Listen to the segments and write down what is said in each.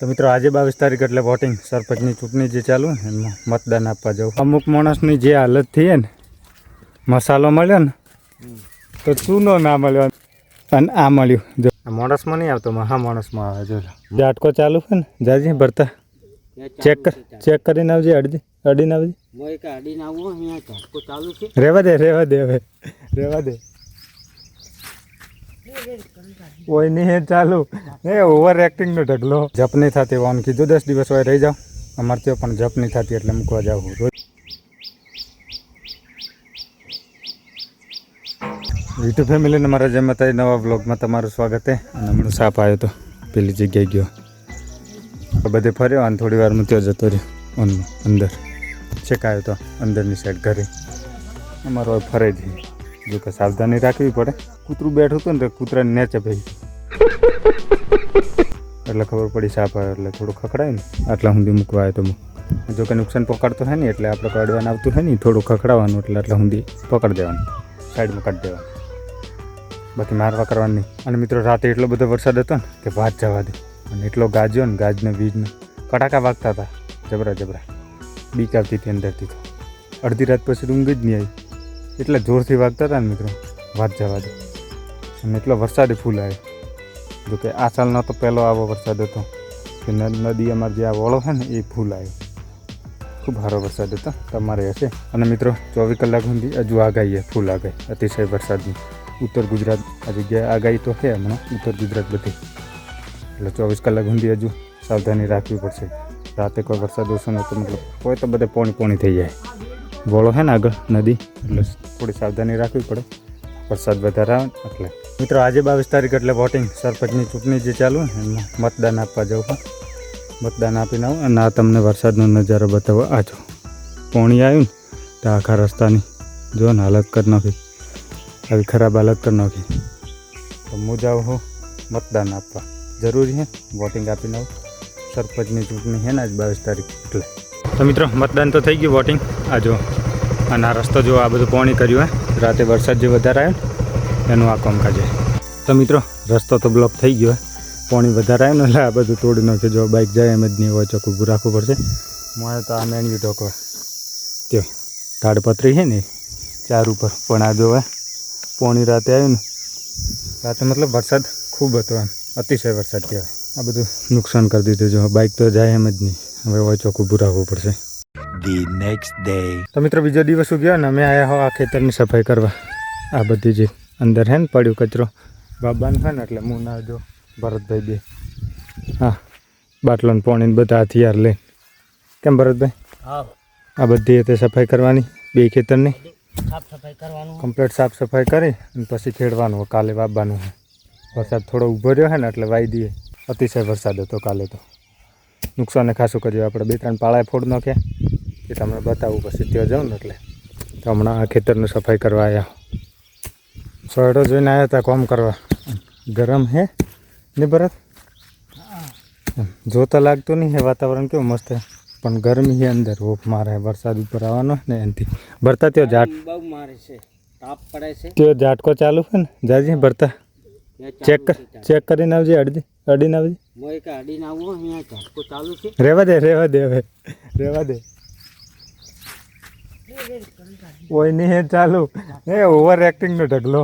તો મિત્રો આજે બાવીસ તારીખ એટલે વોટિંગ સરપંચની ચૂંટણી જે ચાલુ એમાં મતદાન આપવા જવું. અમુક માણસની જે હાલત થઈ ને મસાલો મળ્યો ને તો ચૂનો ના મળ્યો અને આ મળ્યું. જો. માણસમાં નહીં આવતો મહા માણસમાં આવે જો. ઝાટકો ચાલુ છે ને જાજી ભરતા. ચેક કર ચેક કરીને આવજે અડધી અડીને આવજે. રેવા દે રેવા દે હવે રેવા દે. ઓય નહીં, ચાલુ. એ ઓવર એક્ટિંગનો ઢગલો. જપ નહીં થતી હોવાનું કીધું, દસ દિવસ હોય, રહી જાઓ. અમારે ત્યાં પણ જપ નહીં થતી એટલે મૂકવા જાવ રોજ યુટ્યુબ ફેમિલીને મારા જેમ હતા નવા બ્લોગમાં તમારું સ્વાગત છે. અને હમણાં સાપ આવ્યો તો, પેલી જગ્યાએ ગયો. બધે ફર્યો અને થોડી વાર ત્યાં જતો રહ્યો અંદર. છેક આવ્યો તો, અંદરની સાઈડ ઘરે. અમારો ફરે જ જો કે સાવધાની રાખવી પડે. કૂતરું બેઠું હતું ને તો કૂતરાને નેચે ભાઈ એટલે ખબર પડી સાપ એટલે થોડું ખખડાય ને. આટલા સુધી મૂકવા આવ્યો તો જો કે નુકસાન પકડતો હોય ને એટલે આપણે કાઢવાનું આવતું હોય ને થોડું ખખડાવવાનું એટલે આટલા સુધી પકડી દેવાનું. સાઈડમાં કાઢી દેવાનું. બાકી મારવા કરવાની અને મિત્રો રાતે એટલો બધો વરસાદ હતો ને કે વાત જવા દે. અને એટલો ગાજ્યો ને ગાજને વીજને. કડાકા વાગતા હતા. જબરા જબરા. બીક આવતી હતી, અંદરથી તો. અડધી રાત પછી ઊંઘ જ નહીં આવી. એટલા જોરથી વાગતા હતા ને મિત્રો. વાત જવા દે. અને એટલો વરસાદે ફૂલ આવ્યો જો કે આ સાલનો તો પહેલો આવો વરસાદ હતો. કે નદી અમારે જે આ વળો છે ને, એ ફૂલ આવ્યો. ખૂબ સારો વરસાદ હતો. તમારે હશે. અને મિત્રો, ચોવીસ કલાક સુધી હજુ આગાહી ફૂલ આગાહી. અતિશય વરસાદની. ઉત્તર ગુજરાત આ જગ્યાએ આગાહી તો છે હમણાં. ઉત્તર ગુજરાત બધી. એટલે ચોવીસ કલાક સુધી હજુ સાવધાની રાખવી પડશે. રાતે કોઈ વરસાદ ઓછો નહોતો, મતલબ કોઈ તો બધે પોણી પોણી થઈ જાય. વોળો છે ને આગળ, નદી. એટલે થોડી સાવધાની રાખવી પડે. વરસાદ વધારે આવે એટલે. મિત્રો, આજે બાવીસ તારીખ એટલે વોટિંગ સરપંચની ચૂંટણી જે ચાલુ એમાં મતદાન આપવા છું. મતદાન આપીને આવું અને આ તમને વરસાદનો નજારો બતાવો. આ જો પોણી આવ્યું ને, તો આખા રસ્તાની જો ને હાલત કરી નાખી. આવી ખરાબ હાલત કરી નાખી. તો હું જાઉં હું મતદાન આપવા. જરૂરી છે વોટિંગ આપીને આવું. સરપંચની ચૂંટણી છે ને આજ બાવીસ તારીખ એટલે. તો મિત્રો, મતદાન તો થઈ ગયું વોટિંગ આ જો, અને આ રસ્તો જો આ બધું પોણી કર્યું હે. રાતે વરસાદ જે વધારે આવ્યો એનું આ કામકાજ છે તો મિત્રો રસ્તો તો બ્લોક થઈ ગયો પાણી વધારે આવ્યું ને એટલે આ બધું તોડી નાખ્યું. જો બાઇક જાય એમ જ નહીં હોય ચોખ્ખું ઊભું રાખવું પડશે. મારે તો આ મેન્યુ ઢોકવા તે તાડપત્રી છે ને ચાર ઉપર પણ આ જોવા પોણી રાતે આવ્યું ને રાતે મતલબ વરસાદ ખૂબ હતો એમ. અતિશય વરસાદ કહેવાય. આ બધું નુકસાન કરી દીધું. જો બાઇક તો જાય એમ જ નહીં. હવે હોય ચોખ્ખું ઊભું રાખવું પડશે. ધી નેક્સ્ટ ડે તો મિત્રો બીજો દિવસ ઉગ્યો ને અમે આવ્યા હો આ ખેતરની સફાઈ કરવા. આ બધી જે અંદર હે ને પડ્યું કચરો. બાબાને હે ને એટલે હું ના જો ભરતભાઈ બે. હા બાટલો ને પોણી બધા હથિયાર લઈને કેમ ભરતભાઈ? હા. આ બધી રીતે સફાઈ કરવાની બે ખેતરની? સાફ કમ્પ્લીટ સાફ સફાઈ કરી અને પછી ખેડવાનું કાલે વાવવાનું હે. વરસાદ થોડો ઊભો રહ્યો છે ને એટલે વાઈ દઈએ. અતિશય વરસાદ હતો કાલે તો. નુકસાને ખાસું કર્યું. આપણે બે ત્રણ પાળા ફોડ નાખ્યા. એ તમને બતાવું પછી ત્યાં જાઉં ને એટલે. તો હમણાં આ ખેતરનું સફાઈ કરવા આવ્યા સોયડો જોઈને આવ્યા હતા કોમ કરવા. ગરમ હે? ને ભરત? એમ. જોતા લાગતું નહીં હે વાતાવરણ કેવું મસ્ત હે? પણ ગરમી છે અંદર. હોપ મારે વરસાદ ઉપર આવવાનો ને એનાથી. ભરતા ત્યાં ઝાટ બહુ મારે છે. તાપ પડે છે. તે ઝાટકો ચાલુ છે ને? જાજી ભરતા. ચેક કર ચેક કરીને આવજે અડધી અડીને આવજે. મોય કે અડીને આવું અહીંયા ઝાટકો ચાલુ છે. રેવા દે રેવા દે હવે. રેવા દે. ઓય નહીં હે ચાલુ. એ ઓવર એક્ટિંગનો ઢગલો.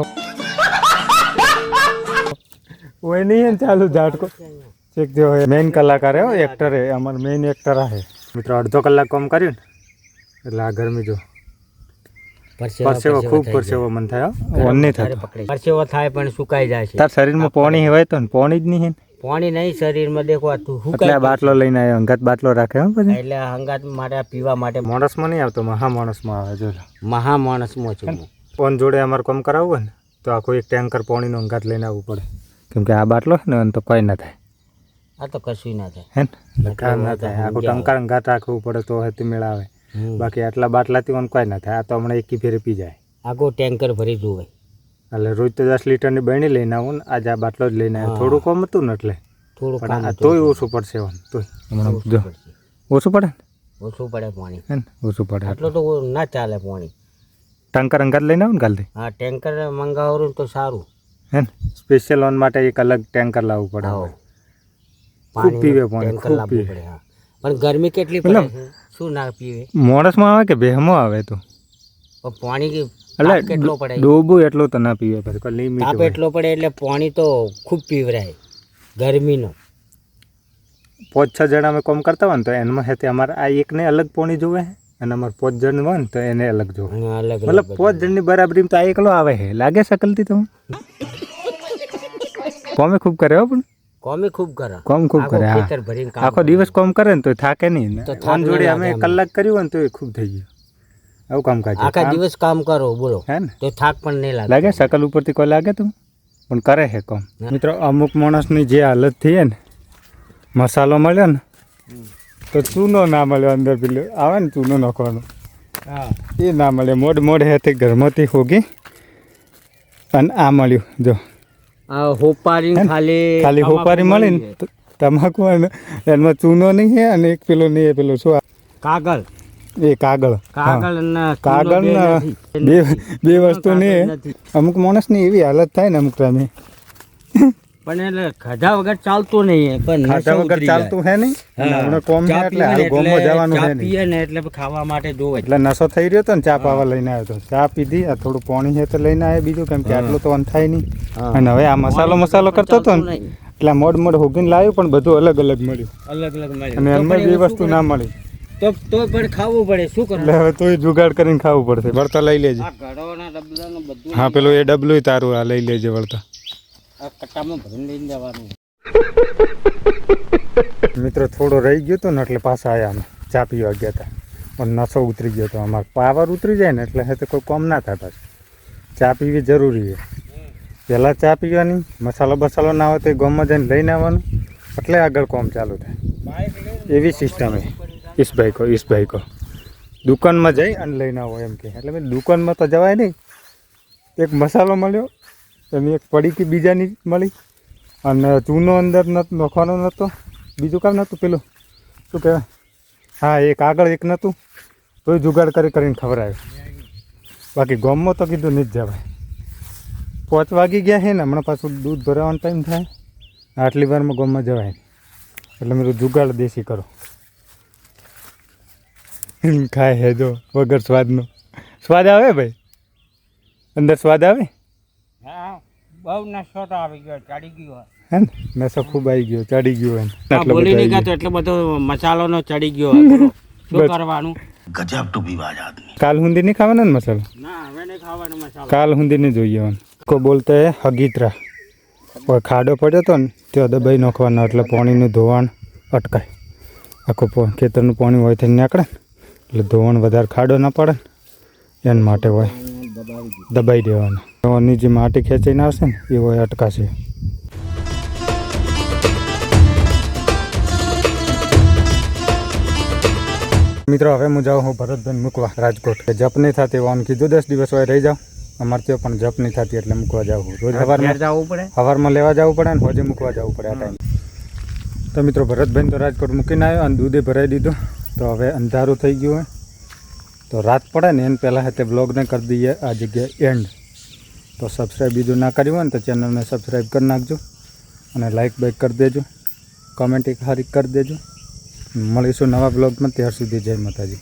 ઓય નહીં હે ચાલુ ઝાટકો. ચેક જો મેઇન કલાકાર હે એક્ટર હે અમાર મેઇન એક્ટર હે. મિત્રો અડધો કલાક કામ કર્યું ને એટલે આ ગરમી જો. પરસેવો ખૂબ પરસેવો મન થાય ઓન નહીં થાય પરસેવો થાય પણ સુકાઈ જાય છે. તાર શરીરમાં પોણી હોય તો ને પોણી જ નહીં હે ને. પાણી નહીં શરીરમાં દેખો આ તું એટલે બાટલો લઈને આવ્યો અંગાત બાટલો રાખે એમ પછી? એટલે હંગાત મારે પીવા માટે માણસમાં નહીં આવતો મહા માણસમાં આવે જો મહા માણસમાં છું. ફોન જોડે અમારે કામ કરાવવું હોય ને તો આખું એક ટેન્કર પાણીનો અંગાત લઈને આવવું પડે. કેમ કે આ બાટલો ને તો કંઈ ના થાય. આ તો કશું ના થાય. હે ને? કામ ના થાય. આખું ટંકાર અંગાત રાખવું પડે તો હે મેળાવે. આવે બાકી આટલા બાટલાથી કોઈ ના થાય. આ તો હમણાં એકી ફેરે પી જાય. આખું ટેન્કર ભરી જુએ એટલે રોજ તો દસ લીટરની બહેણી લઈને આવું ને. આજે આ બાટલો જ લઈને આવ્યો થોડું કોમ હતું ને એટલે. થોડું પણ આ તોય ઓછું પડશે તોય. હમણાં ઓછું જો. ઓછું પડે ને? ઓછું પડે પાણી. હે ને? ઓછું પડે. આટલું તો ના ચાલે પાણી. ટેન્કર અંગાર લઈને આવું ને કાલથી? હા ટેન્કર મંગાવરું તો સારું. હે ને? સ્પેશિયલ ઓન માટે એક અલગ ટેન્કર લાવવું પડે હા. પાણી પીવે પાણી, ખૂબ પીવે. હા. પણ ગરમી કેટલી પડે? શું ના પીવે? મોણસમાં આવે કે ભેહમાં આવે તો? પણ કેટલો પડે ડોબું એટલું તો ના પીવે પછી કોઈ લિમિટ તાપ એટલો પડે એટલે પાણી તો ખૂબ પીવરાય ગરમીનો. પાંચ છ જણા અમે કોમ કરતા હોય ને તો એમાં હેતે અમારે આ એકને અલગ પોણી જોવે અને અમારે પાંચ જણ હોય ને તો એને અલગ જોવે. મતલબ પાંચ જણની બરાબરી તો આ એકલો આવે છે. લાગે શકલથી તમે કોમે ખૂબ કરે હો પણ? કોમે ખૂબ કરે. કોમ ખૂબ કરે આખો દિવસ કોમ કરે ને તો થાકે નહીં. ને તો જોડે અમે કલાક કર્યું હોય ને તો એ ખૂબ થઈ ગયું. આવું કામ કાજ? આખા દિવસ કામ કરો બોલો. હે ને? તો થાક પણ નહીં લાગે. લાગે? શકલ ઉપરથી કોઈ લાગે તું? પણ કરે છે કામ. મિત્રો અમુક માણસની જે હાલત થઈ ને મસાલો મળ્યો ને તો ચૂનો ના મળ્યો અંદર પેલું. આવે ને ચૂનો નાખવાનો. હા. એ ના મળે મોડ મોડ હેથી ઘરમાંથી હોગી અને આ મળ્યું. જો. આ હોપારી ખાલી ખાલી હોપારી મળી ને તો તમાકુ અને એમાં ચૂનો નહીં હે અને એક પેલો નહીં પેલો શું કાગળ. એ કાગળ. કાગળ કાગળ બે બે નથી. વસ્તુ કાગળ નહીં નથી. અમુક માણસની એવી હાલત થાય ને અમુક ટાઈમે. પણ એટલે ખાધા વગર ચાલતું નહીં પણ ખાધા વગર ચાલતું હે નહીં? આપણે કોમ એટલે હાલ ગોમમાં જવાનું હે નહીં. ને એટલે ખાવા માટે જોવે એટલે નશો થઈ રહ્યો તો ને ચા પાવા લઈને આવ્યો તો. ચા પીધી આ થોડું પાણી છે તો લઈને આવ્યો બીજું કેમ કે આટલું તો અન થાય નહીં. અને હવે આ મસાલો મસાલો કરતો હતો ને. એટલે મોડ મોડ હોગીને લાવ્યું પણ બધું અલગ અલગ મળ્યું. અલગ અલગ મળ્યું. અને એમાં બે વસ્તુ ના મળી. તો તો પણ ખાવું પડે. શું કરવું? હવે તોય જુગાડ કરીને ખાવું પડશે. વળતા લઈ લેજે. આ ઘડોના ડબલાનું બધું હા પેલું એ ડબલું તારું આ લઈ લેજે વળતા. આ કટ્ટામાં ભરીને લઈને જવાનું. મિત્રો થોડો રહી ગયો હતો ને એટલે પાછા આવ્યા અમે. ચા પીવા ગયા હતા પણ નશો ઉતરી ગયો હતો અમારો પાવર ઉતરી જાય ને એટલે હે તો કોઈ કોમ ના થાય પાછું. ચા પીવી જરૂરી છે. પહેલાં ચા પીવાની મસાલો બસાલો ના હોય તો એ ગામમાં જઈને લઈને આવવાનું. એટલે આગળ કોમ ચાલુ થાય. એવી સિસ્ટમ છે. ઈસભાઈ કહો ઈશભાઈ કહો દુકાનમાં જઈ અને લઈને આવો એમ કે. એટલે મેં દુકાનમાં તો જવાય નહીં. એક મસાલો મળ્યો, એની એક પડીકી બીજાની મળી. અને ચૂનો અંદર નાખવાનો નહોતો બીજું કામ નહોતું પેલું. શું કહેવાય? હા, એક આગળ એક નહોતું તોય જુગાડ કરી કરીને ખવડાવ્યું બાકી ગામમાં તો કીધું નહીં જ જવાય. પાંચ વાગી ગયા છે ને, હમણાં પાછું દૂધ ભરાવાનો ટાઈમ થાય. આટલી વારમાં ગોમમાં જવાય. એટલે મેં જુગાડ દેશી કરો. ખાય હે જો વગર સ્વાદનો. સ્વાદ આવે ભાઈ? અંદર સ્વાદ આવે? હા બહુ નશો તો આવી ગયો ચડી ગયો હે ને? નશો ખૂબ આવી ગયો ચડી ગયો એમ બોલી નહીં ગાતો એટલો બધો મસાલોનો ચડી ગયો શું કરવાનું? ગજબ તો બીવાજ આદમી. કાલ હુંદી નહીં ખાવાનો ને મસાલો? ના હવે નહીં ખાવાનો મસાલો. કાલ હુંદી નહીં જોઈએ કો બોલતે હે હગીતરા. કોઈ ખાડો પડ્યો હતો ને ત્યાં દબાઈ નાખવાનો એટલે પાણીનું ધોવાણ અટકાય. આખું ખેતરનું પાણી હોય થઈને નીકળે ને. એટલે ધોવાણ વધારે ખાડો ના પડે ને એના માટે હોય દબાઈ દેવાનું. જે માટી ખેંચીને આવશે ને એ હોય અટકાશે. મિત્રો હવે હું જાઉં હું ભરતભાઈ મૂકવા રાજકોટ. કે જપ નહીં થતી હોવાનું કીધું દસ દિવસ હોય રહી જાઉં. અમારે ત્યાં પણ જપ નહીં થતી એટલે મૂકવા જાઉં રોજ સવારમાં જવું પડે? સવારમાં લેવા જવું પડે ને હોજે મૂકવા જવું પડે આ ટાઈમ તો મિત્રો ભરતભાઈ તો રાજકોટ મૂકીને આવ્યો અને દૂધે ભરાઈ દીધું. તો હવે અંધારું થઈ ગયું હોય તો રાત પડે ને એને પહેલાં તે બ્લોગને કરી દઈએ, આ જગ્યાએ એન્ડ તો સબસ્ક્રાઈબ બીજું ના કર્યું હોય ને તો ચેનલને સબસ્ક્રાઈબ કરી નાખજો અને લાઇક બાઇક કરી દેજો. કમેન્ટ એક હારી કરી દેજો. મળીશું નવા બ્લોગમાં ત્યાર સુધી જય માતાજી.